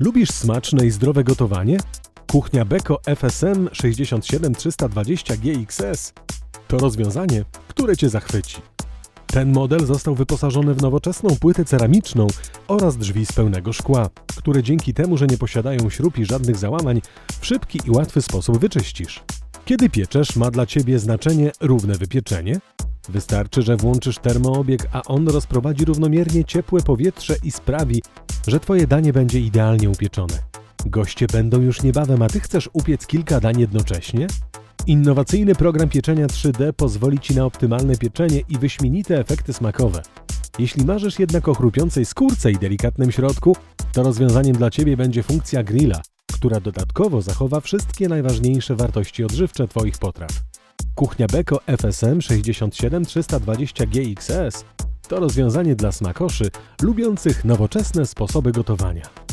Lubisz smaczne i zdrowe gotowanie? Kuchnia Beko FSM 67320 GXS to rozwiązanie, które Cię zachwyci. Ten model został wyposażony w nowoczesną płytę ceramiczną oraz drzwi z pełnego szkła, które dzięki temu, że nie posiadają śrub i żadnych załamań, w szybki i łatwy sposób wyczyścisz. Kiedy pieczesz, ma dla Ciebie znaczenie równe wypieczenie? Wystarczy, że włączysz termoobieg, a on rozprowadzi równomiernie ciepłe powietrze i sprawi, że Twoje danie będzie idealnie upieczone. Goście będą już niebawem, a Ty chcesz upiec kilka dań jednocześnie? Innowacyjny program pieczenia 3D pozwoli Ci na optymalne pieczenie i wyśmienite efekty smakowe. Jeśli marzysz jednak o chrupiącej skórce i delikatnym środku, to rozwiązaniem dla Ciebie będzie funkcja grilla, która dodatkowo zachowa wszystkie najważniejsze wartości odżywcze Twoich potraw. Kuchnia Beko FSM 67320 GXS to rozwiązanie dla smakoszy lubiących nowoczesne sposoby gotowania.